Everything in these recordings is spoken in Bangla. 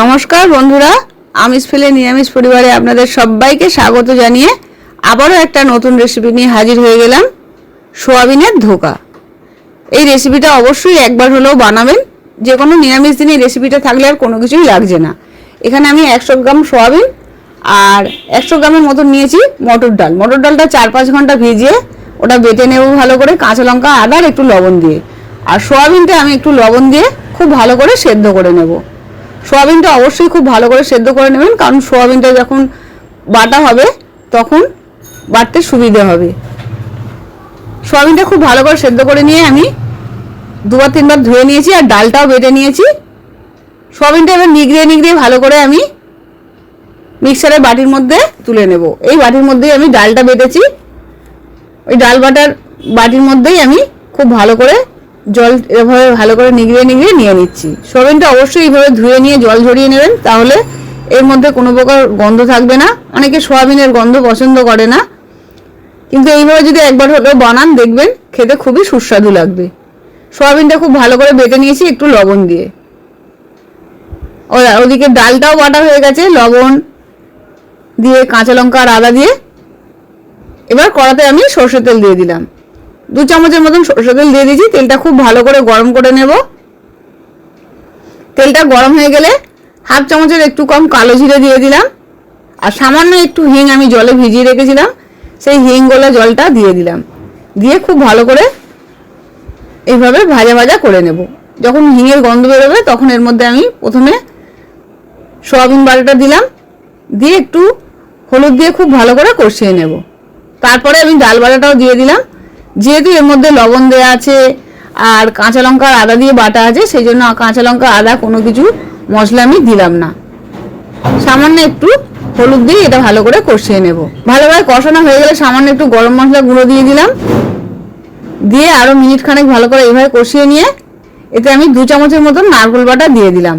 নমস্কার বন্ধুরা আমিষ ফেলে নিরামিষ পরিবারে আপনাদের সবাইকে স্বাগত জানিয়ে আবারও একটা নতুন রেসিপি নিয়ে হাজির হয়ে গেলাম, সোয়াবিনের ধোকা। এই রেসিপিটা অবশ্যই একবার হলেও বানাবেন যে কোনো নিরামিষ দিনে এই রেসিপিটা থাকলে আর কোনো কিছুই লাগছে না। এখানে আমি একশো গ্রাম সোয়াবিন আর একশো গ্রামের মতন নিয়েছি মটর ডাল। মটর ডালটা চার পাঁচ ঘণ্টা ভিজিয়ে ওটা বেটে নেব ভালো করে কাঁচা লঙ্কা, আদা আর একটু লবণ দিয়ে। আর সোয়াবিনটা আমি একটু লবণ দিয়ে খুব ভালো করে সেদ্ধ করে নেব। সোয়াবিনটা অবশ্যই খুব ভালো করে সেদ্ধ করে নেবেন, কারণ সোয়াবিনটা যখন বাটা হবে, তখন বাটতে সুবিধে হবে। সোয়াবিনটা খুব ভালো করে সেদ্ধ করে নিয়ে আমি দুবার তিনবার ধুয়ে নিয়েছি আর ডালটাও বেটে নিয়েছি। সোয়াবিনটা এবার নিগড়িয়ে নিগড়িয়ে ভালো করে আমি মিক্সারের বাটির মধ্যে তুলে নেব। এই বাটির মধ্যেই আমি ডালটা বেটেছি। ওই ডাল বাটার বাটির মধ্যেই আমি খুব ভালো করে জল এভাবে ভালো করে নিগড়িয়ে নিগড়িয়ে নিয়ে নিচ্ছি। সোয়াবিনটা অবশ্যই এইভাবে ধুয়ে নিয়ে জল ঝরিয়ে নেবেন, তাহলে এর মধ্যে কোনো প্রকার গন্ধ থাকবে না। অনেকে সোয়াবিনের গন্ধ পছন্দ করে না। কিন্তু এইভাবে যদি একবার হলেও বানান, দেখবেন খেতে খুবই সুস্বাদু লাগবে। সোয়াবিনটা খুব ভালো করে বেটে নিয়েছি একটু লবণ দিয়ে। ওদিকে ডালটাও বাটা হয়ে গেছে, লবণ দিয়ে, কাঁচা লঙ্কা আর আদা দিয়ে। এবার কড়াতে আমি সর্ষের তেল দিয়ে দিলাম। দু চামচের মতন সর্ষের তেল দিয়ে দিয়েছি। তেলটা খুব ভালো করে গরম করে নেব। তেলটা গরম হয়ে গেলে হাফ চামচের একটু কম কালো জিরে দিয়ে দিলাম। আর সামান্য একটু হিং আমি জলে ভিজিয়ে রেখেছিলাম। সেই হিং গোলা জলটা দিয়ে দিলাম। দিয়ে খুব ভালো করে এইভাবে ভাজা ভাজা করে নেব। যখন হিঙের গন্ধ বেরোবে, তখন এর মধ্যে আমি প্রথমে সোয়াবিন বাটাটা দিলাম। দিয়ে একটু হলুদ দিয়ে খুব ভালো করে কষিয়ে নেব। তারপরে আমি ডাল বাটাটাও দিয়ে দিলাম। যেহেতু এর মধ্যে লবণ দেওয়া আছে আর কাঁচা লঙ্কা আদা দিয়ে বাটা আছে, সেই জন্য কাঁচা লঙ্কা, আদা কোনো কিছু মশলা আমি দিলাম না। সামান্য একটু হলুদ দিয়ে এটা ভালো করে কষিয়ে নেব। ভালোভাবে কষানো হয়ে গেলে সামান্য একটু গরম মশলা গুঁড়ো দিয়ে দিলাম। দিয়ে আরও মিনিট খানেক ভালো করে এইভাবে কষিয়ে নিয়ে এতে আমি দু চামচের মতন নারকেল বাটা দিয়ে দিলাম।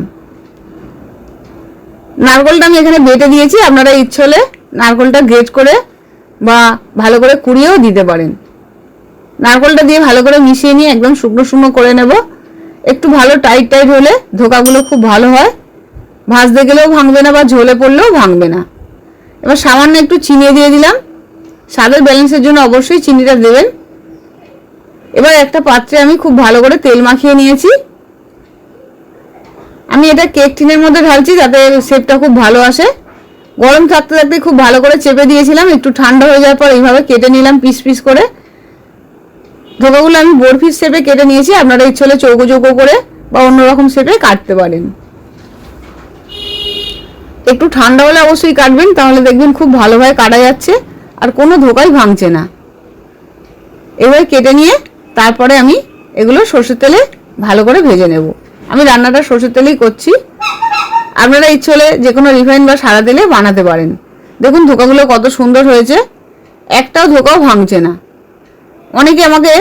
নারকেলটা আমি এখানে বেটে দিয়েছি, আপনারা ইচ্ছে হলে নারকেলটা গ্রেট করে বা ভালো করে কুড়িয়েও দিতে পারেন। নারকেলটা দিয়ে ভালো করে মিশিয়ে নিয়ে একদম শুকনো শুকনো করে নেব। একটু ভালো টাইট টাইট হলে ধোকাগুলো খুব ভালো হয়। ভাজতে গেলেও ভাঙবে না বা ঝোলে পড়লেও ভাঙবে না। এবার সামান্য একটু চিনি দিয়ে দিলাম। স্বাদের ব্যালেন্সের জন্য অবশ্যই চিনিটা দেবেন। এবার একটা পাত্রে আমি খুব ভালো করে তেল মাখিয়ে নিয়েছি। আমি এটা কেক টিনের মধ্যে ঢালছি যাতে শেপটা খুব ভালো আসে। গরম থাকতে থাকতে খুব ভালো করে চেপে দিয়েছিলাম। একটু ঠান্ডা হয়ে যাওয়ার পর এইভাবে কেটে নিলাম পিস পিস করে। ধোকাগুলো আমি বরফির শেপে কেটে নিয়েছি, আপনারা ইচ্ছে হলে চৌকো চৌকো করে বা অন্যরকম শেপে কাটতে পারেন। একটু ঠান্ডা হলে অবশ্যই কাটবেন, তাহলে দেখবেন খুব ভালোভাবে কাটা যাচ্ছে, আর কোনো ধোকাই ভাঙছে না। এবার কেটে নিয়ে তারপরে আমি এগুলো সর্ষের তেলে ভালো করে ভেজে নেব। আমি রান্নাটা সর্ষের তেলেই করছি। আপনারা ইচ্ছে হলে যে কোনো রিফাইন বা সাদা তেলে বানাতে পারেন। দেখুন ধোকাগুলো কত সুন্দর হয়েছে, একটাও ধোকাও ভাঙছে না। অনেকে আমাকে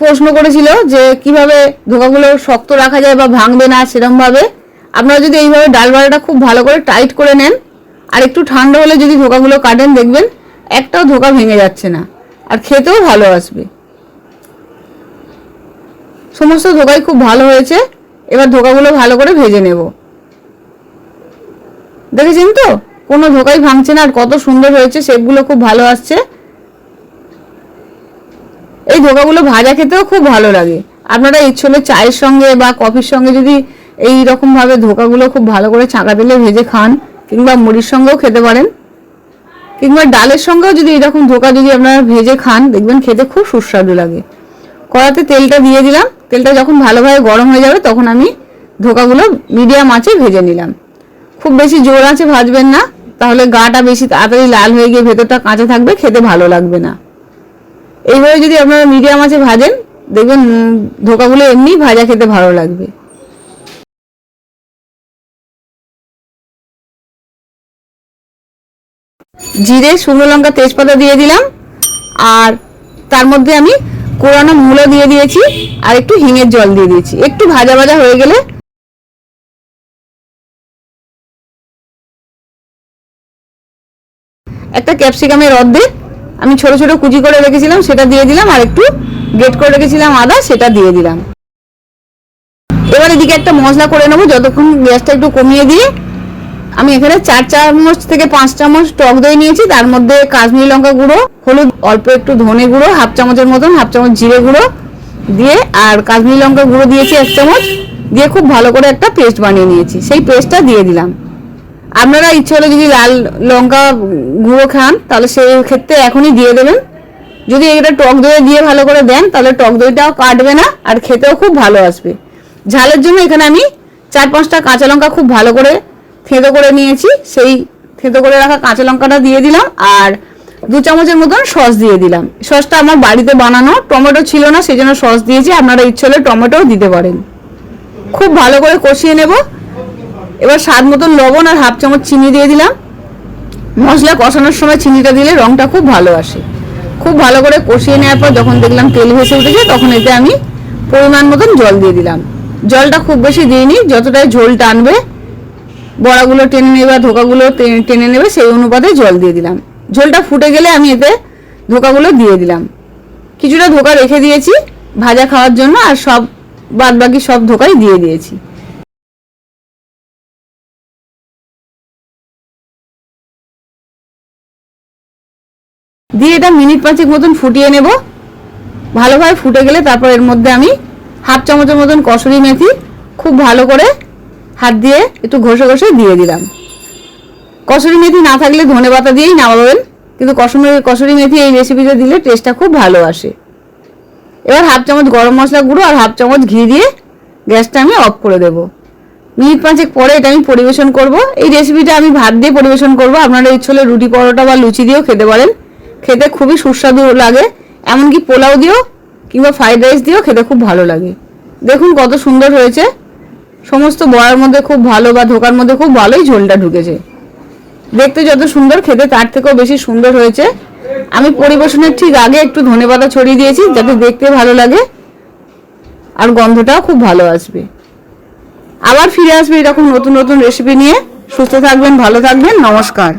প্রশ্ন করেছিল যে কীভাবে ধোকাগুলো শক্ত রাখা যায় বা ভাঙবে না সেরকমভাবে আপনারা যদি এইভাবে ডাল বাড়াটা খুব ভালো করে টাইট করে নেন, আর একটু ঠান্ডা হলে যদি ধোকাগুলো কাটেন, দেখবেন একটাও ধোকা ভেঙে যাচ্ছে না, আর খেতেও ভালো আসবে। সমস্ত ধোকাই খুব ভালো হয়েছে, এবার ধোকাগুলো ভালো করে ভেজে নেব। দেখেছেন তো? কোনো ধোকাই ভাঙছে না, আর কত সুন্দর হয়েছে শেপগুলো খুব ভালো আসছে। এই ধোকাগুলো ভাজা খেতেও খুব ভালো লাগে। আপনারা ইচ্ছে হলে চায়ের সঙ্গে বা কফির সঙ্গে যদি এই রকম ভাবে ধোকাগুলো খুব ভালো করে ছাঁকা তেলে ভেজে খান, কিংবা মুড়ির সঙ্গেও খেতে পারেন। কিংবা ডালের সঙ্গেও যদি এরকম ধোকা যদি আপনারা ভেজে খান, দেখবেন খেতে খুব সুস্বাদু লাগে। কড়াতে তেলটা দিয়ে দিলাম। তেলটা যখন ভালোভাবে গরম হয়ে যাবে, তখন আমি ধোকাগুলো মিডিয়াম আঁচে ভেজে নিলাম। খুব বেশি জোর আঁচে ভাজবেন না, তাহলে গাটা বেশি তাড়াতাড়ি লাল হয়ে গিয়ে ভেতরটা কাঁচা থাকবে, খেতে ভালো লাগবে না। এইভাবে যদি আপনারা মিডিয়াম আঁচে ভাজেন, দেখবেন ধোকাগুলো এমনি ভাজা খেতে ভালো লাগবে। জিরে, শুকনো লঙ্কা, তেজপাতা দিয়ে দিলাম। আর তার মধ্যে আমি কোরানো মূলো দিয়ে দিয়েছি, আর একটু হিঙের জল দিয়ে দিয়েছি। একটু ভাজা ভাজা হয়ে গেলে একটা ক্যাপসিকামের অর্ধেক আমি ছোট ছোট কুচি করে রেখেছিলাম, সেটা দিয়ে দিলাম, আর একটু গ্রেট করে রেখেছিলাম আদা, সেটা দিয়ে দিলাম। এবার এদিকে একটা মশলা করে নেব, যতক্ষণ গ্যাসটা একটু কমিয়ে দিয়ে। আমি এখানে চার চামচ থেকে পাঁচ চামচ টক দই নিয়েছি, তার মধ্যে কাশ্মীরি লঙ্কা গুঁড়ো, হলুদ, অল্প একটু ধনে গুঁড়ো, হাফ চামচের মতন, হাফ চামচ জিরে গুঁড়ো দিয়ে, আর কাশ্মীরি লঙ্কা গুঁড়ো দিয়েছি এক চামচ, দিয়ে খুব ভালো করে একটা পেস্ট বানিয়ে নিয়েছি। সেই পেস্টটা দিয়ে দিলাম। আপনারা ইচ্ছে হলে যদি লাল লঙ্কা গুঁড়ো খান, তাহলে সেই ক্ষেত্রে এখনই দিয়ে দেবেন। যদি এটা টক দই দিয়ে ভালো করে দেন, তাহলে টক দইটাও কাটবে না আর খেতেও খুব ভালো আসবে। ঝালের জন্য এখানে আমি চার পাঁচটা কাঁচা লঙ্কা খুব ভালো করে থেঁতো করে নিয়েছি। সেই থেঁতো করে রাখা কাঁচা লঙ্কাটা দিয়ে দিলাম আর দু চামচের মতন সস দিয়ে দিলাম। সসটা আমার বাড়িতে বানানো, টমেটো ছিল না সেই জন্য সস দিয়েছি। আপনারা ইচ্ছে হলে টমেটোও দিতে পারেন। খুব ভালো করে কষিয়ে নেব। এবার স্বাদ মতন লবণ আর হাফ চামচ চিনি দিয়ে দিলাম। মশলা কষানোর সময় চিনিটা দিলে রংটা খুব ভালো আসে। খুব ভালো করে কষিয়ে নেওয়ার পর যখন দেখলাম তেল ভেসে উঠেছে, তখন এতে আমি পরিমাণ মতন জল দিয়ে দিলাম। জলটা খুব বেশি দিইনি, যতটাই ঝোল টানবে, বড়াগুলো টেনে নেবে বা ধোকাগুলো টেনে নেবে, সেই অনুপাতে জল দিয়ে দিলাম। ঝোলটা ফুটে গেলে আমি এতে ধোকাগুলো দিয়ে দিলাম। কিছুটা ধোকা রেখে দিয়েছি, ভাজা খাওয়ার জন্য, আর সব বাদ বাকি সব ধোকাই দিয়ে দিয়েছি। দিয়ে এটা মিনিট পাঁচেক মতন ফুটিয়ে নেব। ভালোভাবে ফুটে গেলে তারপর এর মধ্যে আমি হাফ চামচের মতন কসুরি মেথি খুব ভালো করে হাত দিয়ে একটু ঘষে ঘষে দিয়ে দিলাম। কসুরি মেথি না থাকলে ধনে পাতা দিয়েই নামাবেন, কিন্তু কসুরি কসুরি মেথি এই রেসিপিতে দিলে টেস্টটা খুব ভালো আসে। এবার হাফ চামচ গরম মশলা গুঁড়ো আর হাফ চামচ ঘি দিয়ে গ্যাসটা আমি অফ করে দেব। মিনিট পাঁচেক পরে এটা আমি পরিবেশন করব। এই রেসিপিটা আমি ভাত দিয়ে পরিবেশন করব। আপনারা ইচ্ছে হলে রুটি পরোটা বা লুচি দিয়েও খেতে পারেন। খেতে খুবই সুস্বাদু লাগে। এমনকি পোলাও দিয়েও কিংবা ফ্রাইড রাইস দিয়েও খেতে খুব ভালো লাগে। দেখুন কত সুন্দর হয়েছে। সমস্ত বড়ার মধ্যে খুব ভালো বা ধোকার মধ্যে খুব ভালোই ঝোলটা ঢুকেছে। দেখতে যত সুন্দর, খেতে তার থেকেও বেশি সুন্দর হয়েছে। আমি পরিবেশনের ঠিক আগে একটু ধনেপাতা ছড়িয়ে দিয়েছি, যাতে দেখতে ভালো লাগে। আর গন্ধটাও খুব ভালো আসবে। আবার ফিরে আসবে এরকম নতুন নতুন রেসিপি নিয়ে। সুস্থ থাকবেন, ভালো থাকবেন, নমস্কার।